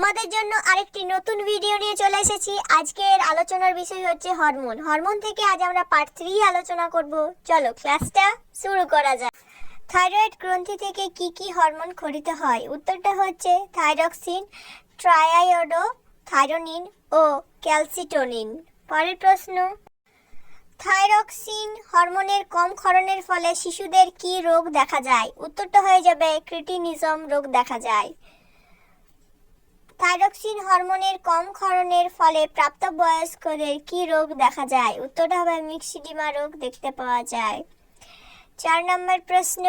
তোমাদের জন্য আরেকটি নতুন ভিডিও নিয়ে চলে এসেছি। আজকের আলোচনার বিষয় হচ্ছে হরমোন হরমোন থেকে আজ আমরা পার্ট থ্রি আলোচনা করব। চলো ক্লাসটা শুরু করা যাক। থাইরয়েড গ্রন্থি থেকে কি কি হরমোন খরিত হয়? উত্তরটা হচ্ছে থাইরক্সিন ট্রায়ায়োডো থাইরোনিন ও ক্যালসিটোনিন পরের প্রশ্ন থাইরক্সিন হরমোনের কম ক্ষরণের ফলে শিশুদের কি রোগ দেখা যায়? উত্তরটা হয়ে যাবে ক্রিটিনিজম রোগ দেখা যায়। থাইরক্সিন হরমোনের কম ক্ষরণের ফলে প্রাপ্তবয়স্কদের কি রোগ দেখা যায়? উত্তরটা হবে মিক্সিডিমা রোগ দেখতে পাওয়া যায়। চার নম্বর প্রশ্ন,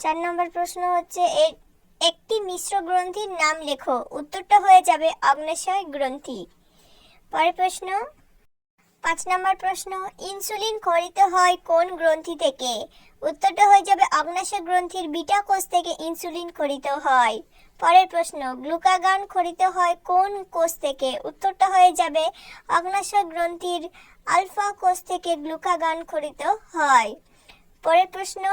চার নম্বর প্রশ্ন হচ্ছে একটি মিশ্র গ্রন্থির নাম লেখো। উত্তরটা হয়ে যাবে অগ্নাশয় গ্রন্থি। পরের প্রশ্ন পাঁচ নম্বর প্রশ্ন, ইনসুলিন খরিত হয় কোন গ্রন্থি থেকে? উত্তরটা হয়ে যাবে অগ্নাশয় গ্রন্থির বিটা কোষ থেকে ইনসুলিন খরিত হয়। পরের প্রশ্ন, গ্লুকাগান খরিত হয় কোন কোষ থেকে? উত্তরটা হয়ে যাবে অগ্নাশ গ্রন্থির আলফা কোষ থেকে গ্লুকাগান খরিত হয়। পরের প্রশ্ন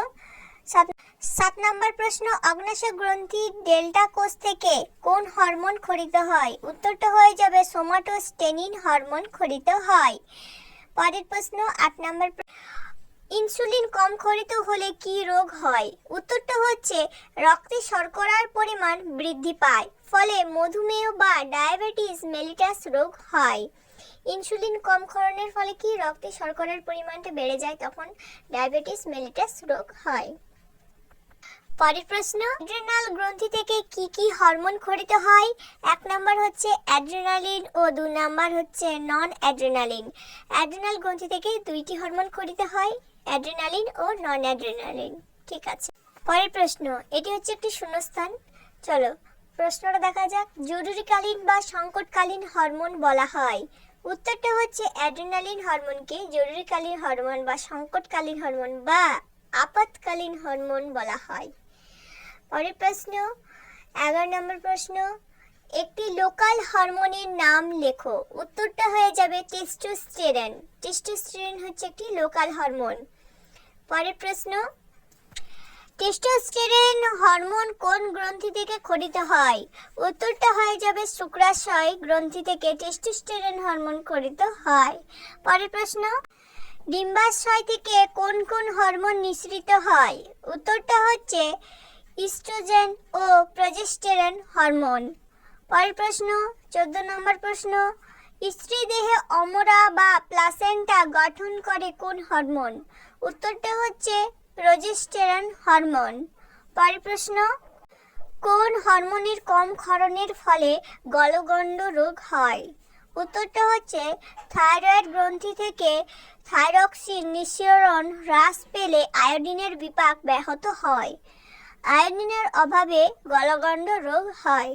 সাত নম্বর প্রশ্ন, অগ্নাশয় গ্রন্থির ডেল্টা কোষ থেকে কোন হরমোন খরিত হয়? উত্তরটা হয়ে যাবে সোমাটোস্টেনিন হরমোন খরিত হয়। পরের প্রশ্ন, আট নম্বর ইনসুলিন কম খরিত হলে কি রোগ হয়? উত্তরটা হচ্ছে, রক্তে শর্করার পরিমাণ বৃদ্ধি পায়, ফলে মধুমেহ বা ডায়াবেটিস মেলিটাস রোগ হয়। ইনসুলিন কম ক্ষরণের ফলে কি রক্তে শর্করার পরিমাণটা বেড়ে যায়? তখন ডায়াবেটিস মেলিটাস রোগ হয়। পরের প্রশ্ন অ্যাড্রেনাল গ্রন্থি থেকে কি কি হরমোন খরিত হয়? এক নাম্বার হচ্ছে অ্যাড্রেনালিন ও দু নাম্বার হচ্ছে নন অ্যাড্রেনালিন অ্যাড্রেনাল গ্রন্থি থেকে দুইটি হরমোন খরিত হয় অ্যাড্রেনালিন ও নন অ্যাড্রেনালিন ঠিক আছে। পরের প্রশ্ন, এটি হচ্ছে একটি শূন্যস্থান। চলো, প্রশ্নটা দেখা যাক। জরুরিকালীন বা সংকটকালীন হরমোন বলা হয়। উত্তরটা হচ্ছে অ্যাড্রেনালিন হরমোনকে জরুরিকালীন হরমোন বা সংকটকালীন হরমোন বা আপাতকালীন হরমোন বলা হয়। পরের প্রশ্ন, এগারো নম্বর প্রশ্ন, একটি লোকাল হরমোনের নাম লেখো। উত্তরটা হয়ে যাবে টেস্টোস্টেরন। টেস্টোস্টেরন হচ্ছে একটি লোকাল হরমোন। পরের প্রশ্ন, টেস্টোস্টেরন হরমোন কোন গ্রন্থি থেকে খরিত হয়? উত্তরটা হয়ে যাবে শুক্রাশয় গ্রন্থি থেকে টেস্টোস্টেরন হরমোন খরিত হয়। পরের প্রশ্ন, ডিম্বাশয় থেকে কোন কোন হরমোন নিঃসৃত হয়? উত্তরটা হচ্ছে ইস্ট্রোজেন ও প্রজেস্টেরন হরমোন। পরের প্রশ্ন, চোদ্দ নম্বর প্রশ্ন স্ত্রী দেহে অমরা বা প্লাসেন্টা গঠন করে কোন হরমোন? উত্তরটা হচ্ছে প্রজেস্টেরন হরমোন। পরের প্রশ্ন, কোন হরমোনের কম ক্ষরণের ফলে গলগণ্ড রোগ হয়? উত্তরটা হচ্ছে থাইরয়েড গ্রন্থি থেকে থাইরক্সিন নিঃসরণ হ্রাস পেলে আয়োডিনের বিপাক ব্যাহত হয়। আয়োডিনের অভাবে গলগণ্ড রোগ হয়।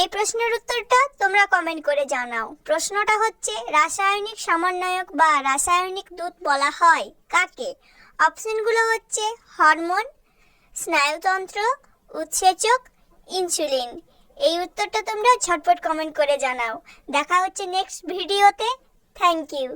এই প্রশ্নের উত্তরটা তোমরা কমেন্ট করে জানাও। প্রশ্নটা হচ্ছে, রাসায়নিক সমন্বয়ক বা রাসায়নিক দূত বলা হয় কাকে? অপশনগুলো হচ্ছে, হরমোন, স্নায়ুতন্ত্র, উৎসেচক ইনসুলিন এই উত্তরটা তোমরা ঝটপট কমেন্ট করে জানাও। দেখা হচ্ছে নেক্সট ভিডিওতে থ্যাংক ইউ